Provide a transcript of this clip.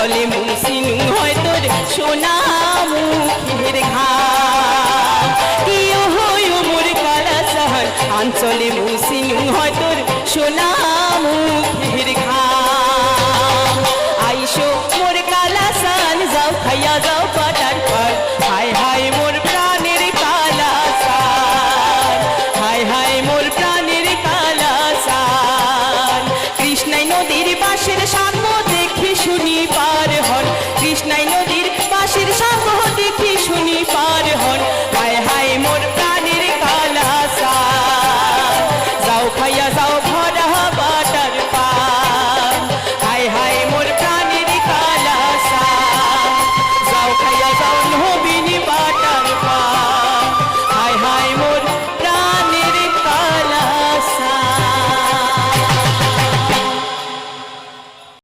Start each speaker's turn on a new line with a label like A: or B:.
A: চলে মুসিন হয় তোর সোনা মুখের ঘর কালা শহর আঞ্চলে মুসিন হয় তোর সোনা মুখের ঘা